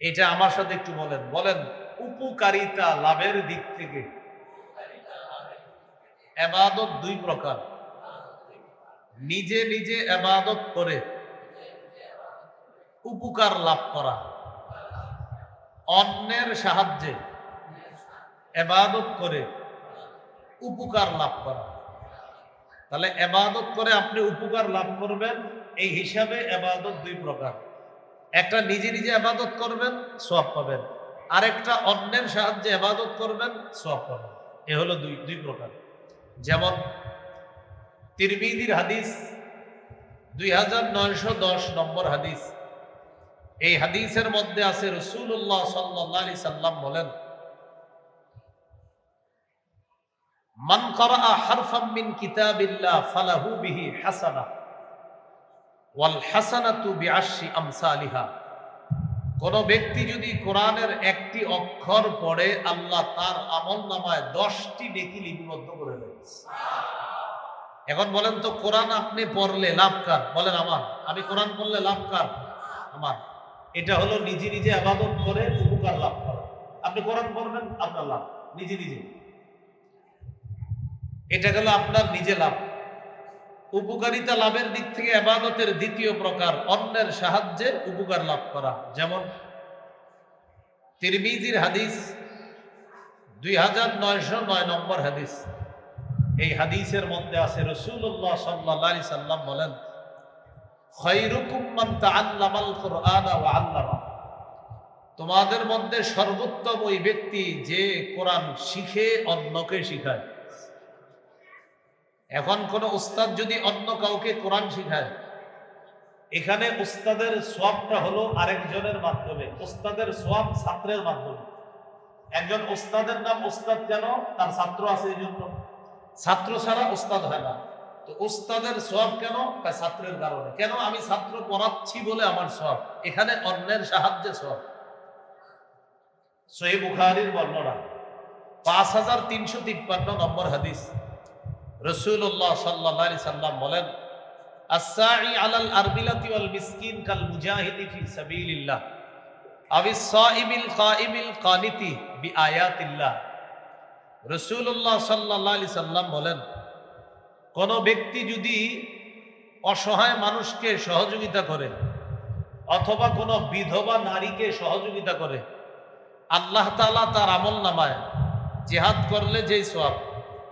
এটা আমার সাথে একটু বলেন। বলেন, উপকারিতা লাভের দিক থেকে। এবাদত দুই প্রকার। নিজে নিজে এবাদত করে উপকার লাভ করা। অন্যের সাহায্যে এবাদত করে উপকার লাভ করা। তাহলে এবাদত করে আপনি উপকার লাভ করবেন, এই হিসাবে এবাদত দুই প্রকার। একটা নিজে নিজে আবাদত করবেন সব পাবেন। আরেকটা অন্যের সাহায্যে আবাদত করবেন সব পাবেন। এ হলো দুই দুই প্রকার। যেমন তিরমিদির হাদিস, দুই হাজার নয়শো দশ নম্বর হাদিস। এই হাদিসের মধ্যে আছে রসুল্লাহ সাল্লি সাল্লাম বলেন, মান করা হারফাম মিন কিতাবিল্লাহ ফালাহু বিহি হাসানা ওয়াল হাসানাতু বিআশরি আমসালিহা। কোন ব্যক্তি যদি কোরআনের একটি অক্ষর পড়ে, আল্লাহ তার আমল নামায় দশটি নেকি লিপিবদ্ধ করে দেন এখন বলেন তো, কোরআন আপনি পড়লে লাভ কার? বলেন আমার। আমি কোরআন পড়লে লাভ কার? আমার। এটা হলো নিজে নিজে আবাদত করে উপকার লাভ করা। আপনি কোরআন পড়বেন, আপনার লাভ। নিজে নিজে। এটা গেল আপনার নিজে লাভ। উপকারিতা লাভের দিক থেকে আবাদতের দ্বিতীয় প্রকার, অন্যের সাহায্যে উপকার লাভ করা। যেমন তিরমিজির হাদিস, দুই হাজার নয়শো নয় নম্বর হাদিস। এই হাদিসের মধ্যে আছে রসুল্লাহ সাল্লি সাল্লাম বলেন তোমাদের মধ্যে সর্বোত্তম ওই ব্যক্তি যে কোরআন শিখে অন্যকে শিখায়। এখন কোন উস্তাদ যদি অন্য কাউকে কোরআন শিখায়, এখানে উস্তাদের সোয়াবটা হলো আরেকজনের মাধ্যমে, উস্তাদের সোয়াব ছাত্রের মাধ্যমে। একজন উস্তাদের নাম উস্তাদ কেন? তার ছাত্র আছে এই জন্য। ছাত্র ছাড়া উস্তাদ হয় না। তো উস্তাদের সোয়াব কেন? তার ছাত্রের কারণে। কেন আমি ছাত্র পড়াচ্ছি বলে আমার সব এখানে অন্যের সাহায্যে সব সহি বুখারির বর্ণনা। পাঁচ হাজার তিনশো তিপ্পান্ন নম্বর হাদিস। রসুল্লাহ সাল্লি সাল্লাম বলেন আরবিলাতি কাল বি আয়াতিল্লাহ। আলাইহি সাল্লাম বলেন, কোন ব্যক্তি যদি অসহায় মানুষকে সহযোগিতা করে অথবা কোনো বিধবা নারীকে সহযোগিতা করে, আল্লাহ তাআলা তার আমল নামায় জেহাদ করলে যেই সওয়াব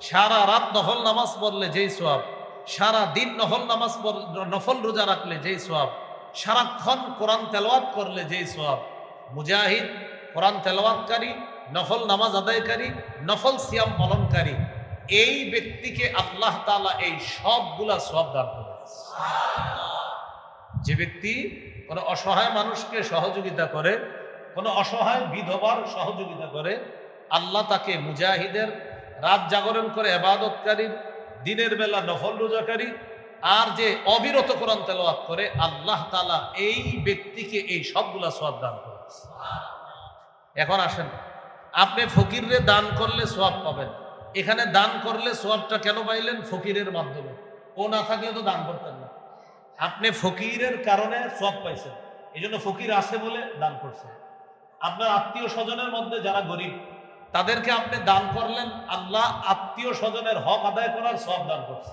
সারা রাত নফল নামাজ পড়লে যেই সোয়াব সারা দিন নফল নামাজ নফল রোজা রাখলে যেই সোয়াব সারাক্ষণ কোরআন তেলাওয়াত করলে যেই সোয়াব মুজাহিদ, কোরআন তেলাওয়াতকারী, নফল নামাজ আদায়কারী, নফল সিয়াম পালনকারী, এই ব্যক্তিকে আল্লাহ তালা এই সবগুলা সব দান করে যে ব্যক্তি কোনো অসহায় মানুষকে সহযোগিতা করে, কোনো অসহায় বিধবার সহযোগিতা করে, আল্লাহ তাকে মুজাহিদের রাত জাগরণ করে এবাদতকারী, দিনের বেলা নফল রোজাকারী, আর যে অবিরত কোরআন তেলাওয়াত করে, আল্লাহ তালা এই ব্যক্তিকে এই সবগুলা সোয়াব দান করে এখন আসেন, আপনি ফকিররে দান করলে সোয়াব পাবেন। এখানে দান করলে সোয়াবটা কেন পাইলেন? ফকিরের মাধ্যমে। ও না থাকলে তো দান করতেন না। আপনি ফকিরের কারণে সোয়াব পাইছেন। এই জন্য ফকির আছে বলে দান করছেন। আপনার আত্মীয় স্বজনের মধ্যে যারা গরিব তাদেরকে আপনি দান করলেন, আল্লাহ আত্মীয় স্বজনের হক আদায় করার সব দান করছে।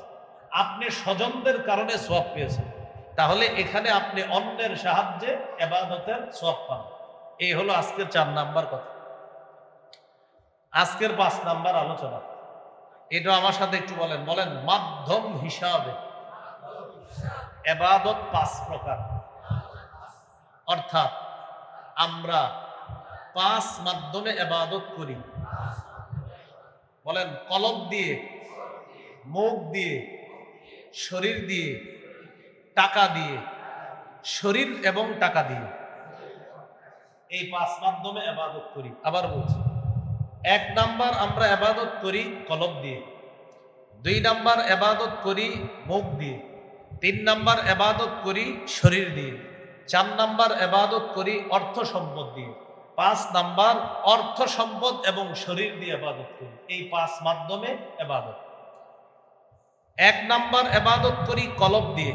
আপনি স্বজনদের কারণে সব পেয়েছেন। তাহলে এখানে আপনি অন্যের সাহায্যে এবাদতের সব পান। এই হলো আজকের চার নাম্বার কথা। আজকের পাঁচ নাম্বার আলোচনা। এটা আমার সাথে একটু বলেন। বলেন, মাধ্যম হিসাবে এবাদত পাঁচ প্রকার। অর্থাৎ আমরা পাঁচ মাধ্যমে এবাদত করি। বলেন কলম দিয়ে, মুখ দিয়ে, শরীর দিয়ে, টাকা দিয়ে, শরীর এবং টাকা দিয়ে। এই পাঁচ মাধ্যমে এবাদত করি। আবার বলছি, এক নাম্বার আমরা এবাদত করি কলম দিয়ে, দুই নাম্বার এবাদত করি মুখ দিয়ে, তিন নাম্বার এবাদত করি শরীর দিয়ে, চার নাম্বার এবাদত করি অর্থ সম্পদ দিয়ে। পাঁচ নাম্বার অর্থ সম্পদ এবং শরীর দিয়ে এবাদত করি। এই পাঁচ মাধ্যমে এবাদত এক নাম্বার এবাদত করি কলব দিয়ে।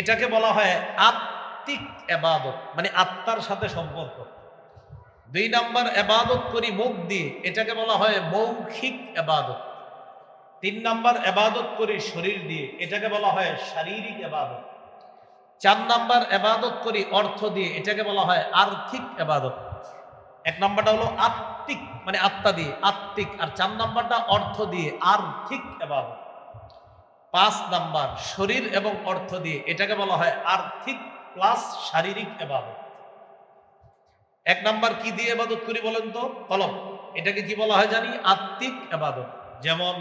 এটাকে বলা হয় আত্মিক এবাদত মানে আত্মার সাথে সম্পর্ক। দুই নাম্বার এবাদত করি মুখ দিয়ে, এটাকে বলা হয় মৌখিক এবাদত তিন নাম্বার এবাদত করি শরীর দিয়ে, এটাকে বলা হয় শারীরিক এবাদত চার নাম্বার এবাদত করি অর্থ দিয়ে, এটাকে বলা হয় আর্থিক এবাদত এক নাম্বারটা হলো আত্মিক মানে আত্মা দিয়ে, আত্মিক। আর চার নাম্বারটা অর্থ দিয়ে আর্থিক এবাদত পাঁচ নাম্বার, শরীর এবং অর্থ দিয়ে, এটাকে বলা হয় আর্থিক প্লাস শারীরিক এবাদত এক নাম্বার কি দিয়ে এবাদত করি বলেন তো? কলম। এটাকে কি বলা হয় জানি? আত্মিক এবাদত। যেমন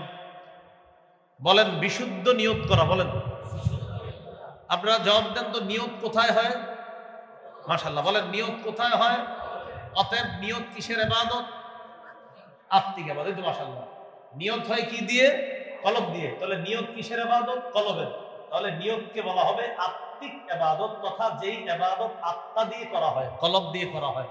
বলেন, বিশুদ্ধ নিয়োগ করা, বলেন। আপনারা জবাব দেন তো, নিয়োগ কোথায় হয়? মাশাল্লাহ বলেন, নিয়োগ কোথায় হয়? অতএব নিয়ত কিসের এবাদত? আত্মিক এবাদত তো মাসাল্লাহ নিয়ত হয় কি দিয়ে? কলব দিয়ে। তাহলে নিয়ত কিসের এবাদত? কলবের। তাহলে নিয়তকে বলা হবে আত্মিক এবাদত তথা যেই এবাদত আত্মা দিয়ে করা হয়, কলব দিয়ে করা হয়।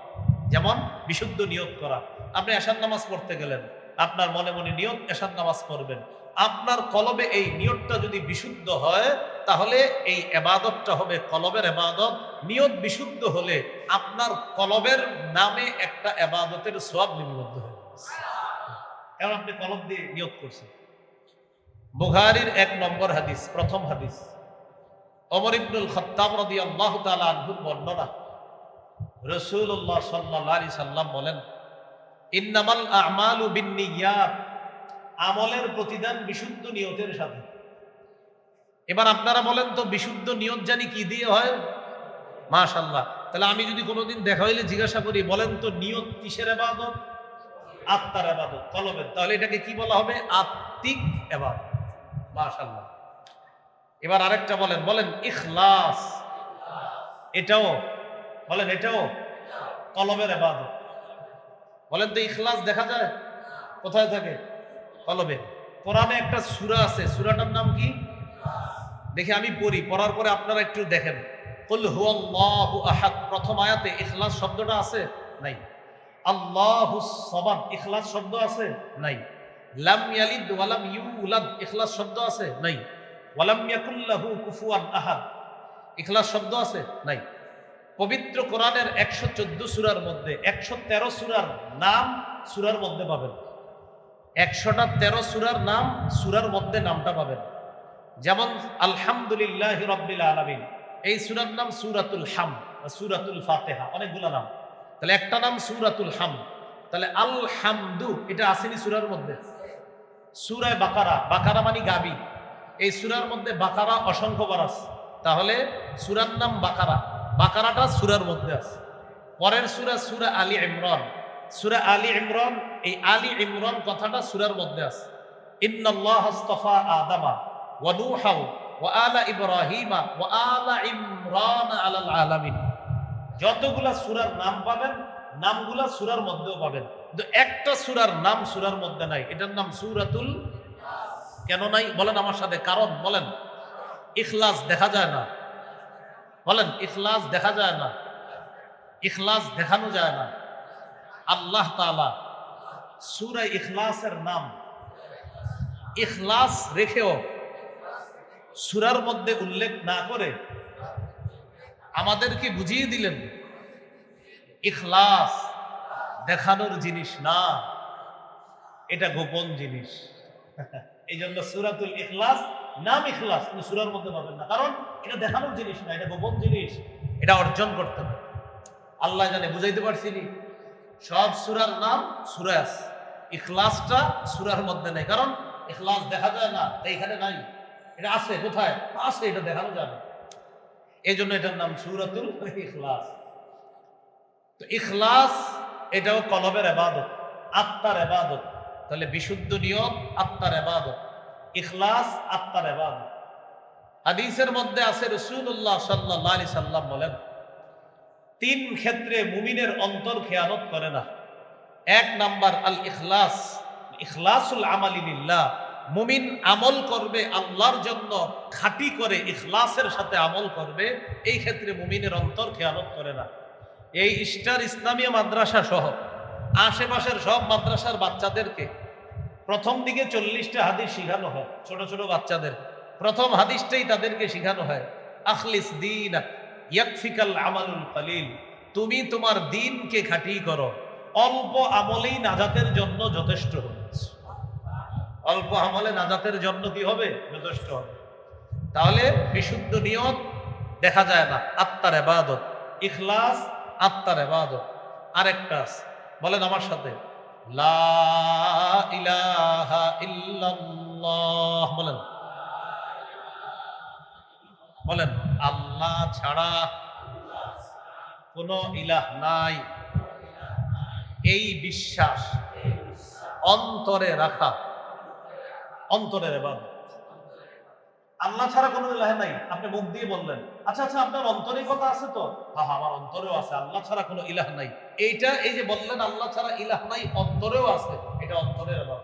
যেমন বিশুদ্ধ নিয়ত করা। আপনি আসার নামাজ পড়তে গেলেন। আপনার মনে মনে নিয়ত এশার নামাজ পড়বেন। আপনার কলবে এই নিয়তটা যদি বিশুদ্ধ হয়, তাহলে এই এবাদতটা হবে কলবের এবাদত। নিয়ত বিশুদ্ধ হলে আপনার কলবের নামে একটা এবাদতের সব লিপিবদ্ধ হয়ে কারণ আপনি কলব দিয়ে নিয়ত করছেন। বুখারীর এক নম্বর হাদিস, প্রথম হাদিস। অমর ইবনুল খত্তাব রাদিয়াল্লাহু তাআলা আনহুর বর্ণনা। রাসূলুল্লাহ সাল্লাল্লাহু আলাইহি সাল্লাম বলেন ইন্নামাল আমালু আমলের প্রতিদান বিশুদ্ধ নিয়তের সাথে। এবার আপনারা বলেন তো, বিশুদ্ধ নিয়ত জানি কি দিয়ে হয়? মাশাল্লাহ তাহলে আমি যদি কোনোদিন দেখা হইলে জিজ্ঞাসা করি, বলেন তো নিয়ত কিসের এবাদত আত্মার এবাদত কলমের তাহলে এটাকে কি বলা হবে? আত্মিক এবাদত মাশাল্লাহ এবার আরেকটা বলেন বলেন ইখলাস। এটাও, বলেন এটাও কলমের এবাদত বলেন তো ইখলাস দেখা যায়? কোথায় থাকে? কলবে। কোরআনে একটা সূরা আছে। সূরাটার নাম কি? দেখে আমি পড়ি, পড়ার পরে আপনারা একটু দেখেন। কুল হুয়াল্লাহু আহাদ। প্রথম আয়াতে ইখলাস শব্দটা আছে? নাই। আল্লাহু সমাদ। ইখলাস শব্দ আছে? নাই। লাম ইয়ালিদ ওয়ালাম ইউলাদ। ইখলাস শব্দ আছে? নাই। ওয়ালাম লাহু কুফুয়ান আহাদ। ইখলাস শব্দ আছে? নাই। পবিত্র কোরআনের একশো চোদ্দ সুরার মধ্যে, একশো তেরো সুরার নাম সুরার মধ্যে পাবেন। একশোটা তেরো সুরার নাম সুরার মধ্যে নামটা পাবেন। যেমন, আলহামদুলিল্লাহ রব্বিল আলমিন, এই সুরার নাম সুরাতুল হাম সুরাতুল ফাতেহা, অনেকগুলো নাম। তাহলে একটা নাম সুরাতুল হাম, তাহলে আল হামদু এটা আসেনি সুরার মধ্যে। সুরায় বাকারা বাকারা মানে গাবি। এই সুরার মধ্যে বাকারা অসংখ্য বার তাহলে সুরার নাম বাকারা। বাকারাটা সুরার মধ্যে আছে। পরের সুরা সুরা আলী ইমরান। সুরা আলী ইমরান, এই আলী ইমরান কথাটা সুরার মধ্যে আছে। ইন্নাল্লাহ আস্তাফা আদামা ওয়া নূহাও ওয়া আলা ইব্রাহিমা ওয়া আলা ইমরান আলাল আলামিন। যতগুলা সুরার নাম পাবেন, নামগুলা সুরার মধ্যেও পাবেন। কিন্তু একটা সুরার নাম সুরার মধ্যে নাই। এটার নাম সুরাতুল কেন নাই? বলেন আমার সাথে। কারণ বলেন। ইখলাস দেখা যায় না। বলেন, ইখলাস দেখা যায় না। ইখলাস দেখানো যায় না। আল্লাহ তালা সুরা ইখলাসের নাম ইখলাস রেখেও সুরার মধ্যে উল্লেখ না করে আমাদেরকে বুঝিয়ে দিলেন, ইখলাস দেখানোর জিনিস না, এটা গোপন জিনিস। এই জন্য সুরাতুল ইখলাস নাম ইখলাস কিন্তু সুরার মধ্যে পাবেন না। কারণ এটা দেখানোর জিনিস না, এটা গোপন জিনিস, এটা অর্জন করতে হবে। আল্লাহ জানে, বুঝাইতে পারছিনি সব সুরার নাম সুরাস। ইখলাসটা সুরার মধ্যে নেই। কারণ ইখলাস দেখা যায় না, তাই এখানে নাই। এটা আছে, কোথায়? আছে, এটা দেখানো যাবে। এই জন্য এটার নাম সুরাতুল ইখলাস। তো ইখলাস, এটাও কলবের এবাদত, আত্মার এবাদত। তাহলে বিশুদ্ধ নিয়ম, আত্মার এবাদত। ইখলাস আত্মার এবাদত। হাদিসের মধ্যে আছে রসুল্লাহ সাল্লাহ আলি সাল্লাম বলেন, তিন ক্ষেত্রে মুমিনের অন্তর খেয়ানত করে না। এক নাম্বার আল ইখলাস ইখলাসুল আমালিল্লাহ মুমিন আমল করবে আল্লাহর জন্য, খাঁটি করে ইখলাসের সাথে আমল করবে, এই ক্ষেত্রে মুমিনের অন্তর খেয়ানত করে না। এই ইস্টার ইসলামীয় মাদ্রাসা সহ আশেপাশের সব মাদ্রাসার বাচ্চাদেরকে প্রথম দিকে চল্লিশটা হাদিস শিখানো হয়, ছোট ছোট বাচ্চাদের। প্রথম হাদিসটাই তাদেরকে শিখানো হয়, আখলিস দিন, ইয়াকফিকাল আমালুল কলিল তুমি তোমার দিনকে খাটি করো, অল্প আমলেই নাজাতের জন্য যথেষ্ট অল্প আমলে নাজাতের জন্য কি হবে? যথেষ্ট হবে। তাহলে বিশুদ্ধ নিয়ত দেখা যায় না, আত্মার এবাদত ইখলাস, আত্মার এবাদত আরেকটা। বলেন আমার সাথে। লা ইলাহা বলেন। বলেন, আল্লাহ ছাড়া কোনো ইলাহ নাই। এই বিশ্বাস অন্তরে রাখা। অন্তরের এবার আল্লাহ ছাড়া কোনো ইলাহ নাই। আপনি মুখ দিয়ে বললেন আচ্ছা আচ্ছা আপনার অন্তরে কথা আছে তো? হ্যাঁ, আমার অন্তরেও আছে আল্লাহ ছাড়া কোনো ইলাহ নাই। এইটা এই যে বললেন আল্লাহ ছাড়া ইলাহ নাই অন্তরেও আছে। এটা অন্তরের এবার